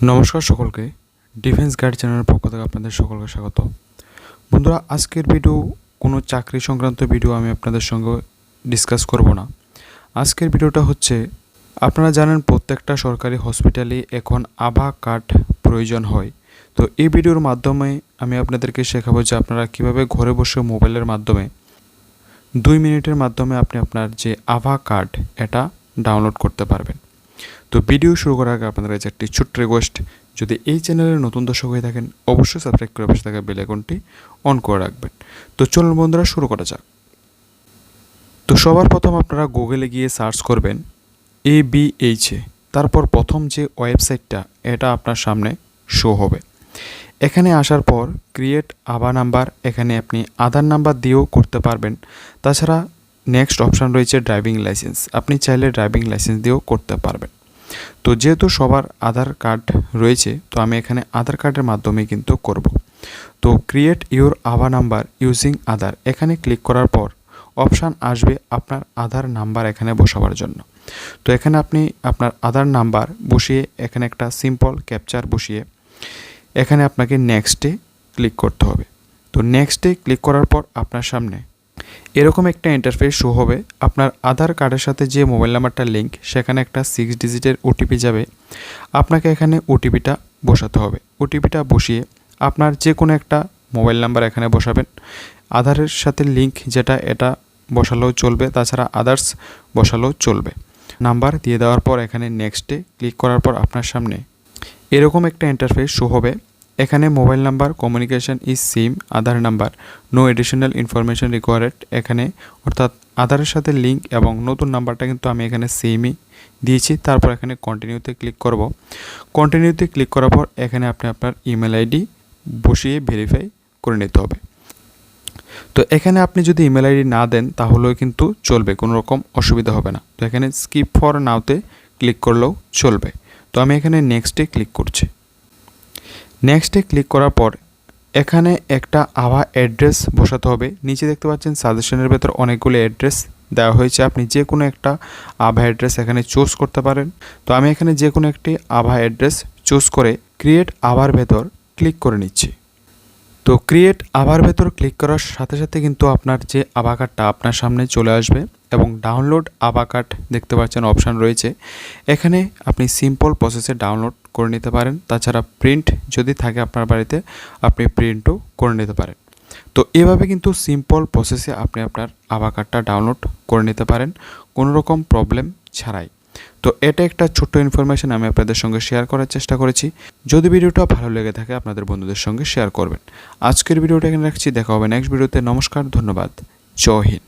নমস্কার সকলকে defence guide চ্যানেলের পক্ষ থেকে আপনাদের সকলকে স্বাগত। বন্ধুরা, আজকের ভিডিও কোনো চাকরি সংক্রান্ত ভিডিও আমি আপনাদের সঙ্গে ডিসকাস করব না। আজকের ভিডিওটা হচ্ছে, আপনারা জানেন প্রত্যেকটা সরকারি হসপিটালে এখন আভা কার্ড প্রয়োজন হয়। তো এই ভিডিওর মাধ্যমে আমি আপনাদেরকে শেখাবো যে আপনারা কীভাবে ঘরে বসে মোবাইলের মাধ্যমে দুই মিনিটের মাধ্যমে আপনি আপনার যে আভা কার্ড এটা ডাউনলোড করতে পারবেন। তো ভিডিও শুরু করার আগে আপনাদের কাছে একটি ছোট্ট রিকোয়েস্ট যদি এই চ্যানেলের নতুন দর্শক হয়ে থাকেন, অবশ্যই সাবস্ক্রাইব করে পাশে থাকা বেল আইকনটি অন করে রাখবেন। তো চলুন বন্ধুরা, শুরু করা যাক। তো সবার প্রথম আপনারা গুগলে গিয়ে সার্চ করবেন এ বি এইচ তারপর প্রথম যে ওয়েবসাইটটা এটা আপনার সামনে শো হবে। এখানে আসার পর ক্রিয়েট আবার নাম্বার এখানে আপনি আধার নাম্বার দিয়েও করতে পারবেন। তাছাড়া নেক্সট অপশান রয়েছে ড্রাইভিং লাইসেন্স আপনি চাইলে ড্রাইভিং লাইসেন্স দিয়েও করতে পারবেন। তো যেহেতু সবার আধার কার্ড রয়েছে, তো আমি এখানে আধার কার্ডের মাধ্যমে কিন্তু করব। তো ক্রিয়েট ইউর আভা নাম্বার ইউজিং আধার। এখানে ক্লিক করার পর অপশান আসবে আপনার আধার নাম্বার এখানে বসাবার জন্য। তো এখানে আপনি আপনার আধার নাম্বার বসিয়ে এখানে একটা সিম্পল ক্যাপচার বসিয়ে এখানে আপনাকে নেক্সটে ক্লিক করতে হবে। তো নেক্সটে ক্লিক করার পর আপনার সামনে এরকম একটা ইন্টারফেস শো হবে। আপনার আধার কার্ডের সাথে যে মোবাইল নাম্বারটা লিঙ্ক সেখানে একটা সিক্স ডিজিটের ওটিপি যাবে। আপনাকে এখানে ওটিপিটা বসাতে হবে। ওটিপিটা বসিয়ে আপনার যে কোনো একটা মোবাইল নাম্বার এখানে বসাবেন। আধারের সাথে লিঙ্ক যেটা, এটা বসালেও চলবে। তাছাড়া আদার্স বসালেও চলবে। নাম্বার দিয়ে দেওয়ার পর এখানে নেক্সটে ক্লিক করার পর আপনার সামনে এরকম একটা ইন্টারফেস শো হবে। এখানে mobile number communication is same Aadhaar number no additional information required এখানে। অর্থাৎ আধারের সাথে লিঙ্ক এবং নতুন নাম্বারটা কিন্তু আমি এখানে সিমই দিয়েছি। তারপর এখানে কন্টিনিউতে ক্লিক করব। কন্টিনিউতে ক্লিক করার পর এখানে আপনি আপনার ইমেল আইডি বসিয়ে ভেরিফাই করে নিতে হবে। তো এখানে আপনি যদি ইমেল আইডি না দেন তাহলেও কিন্তু চলবে, কোনো রকম অসুবিধা হবে না। তো এখানে স্কিপ ফর নাওতে ক্লিক করলেও চলবে। তো আমি এখানে নেক্সটে ক্লিক করছি। নেক্সটে ক্লিক করার পর এখানে একটা আভা অ্যাড্রেস বসাতে হবে। নিচে দেখতে পাচ্ছেন সাজেশনের ভেতর অনেকগুলো অ্যাড্রেস দেওয়া হয়েছে। আপনি যে কোনো একটা আভা অ্যাড্রেস এখানে চুজ করতে পারেন। তো আমি এখানে যে কোনো একটি আভা অ্যাড্রেস চুজ করে ক্রিয়েট আভার ভেতর ক্লিক করে নিচ্ছি। তো ক্রিয়েট আভার ভেতর ক্লিক করার সাথে সাথে কিন্তু আপনার যে আভা কার্ডটা আপনার সামনে চলে আসবে এবং ডাউনলোড আভা কার্ড দেখতে পাচ্ছেন অপশান রয়েছে। এখানে আপনি সিম্পল প্রসেসে ডাউনলোড করে নিতে পারেন। তাছাড়া প্রিন্ট যদি থাকে আপনার বাড়িতে, আপনি প্রিন্টও করে নিতে পারেন। তো এভাবে কিন্তু সিম্পল প্রসেসে আপনি আপনার আভা কার্ডটা ডাউনলোড করে নিতে পারেন। কোনো রকম প্রবলেম ছাড়াই। তো এটা একটা ছোট্ট ইনফরমেশন আমি আপনাদের সঙ্গে শেয়ার করার চেষ্টা করেছি। যদি ভিডিওটা ভালো লেগে থাকে, আপনাদের বন্ধুদের সঙ্গে শেয়ার করবেন। আজকের ভিডিওটা এখানে রাখছি। দেখা হবে নেক্সট ভিডিওতে নমস্কার, ধন্যবাদ। জয় হিন্দ।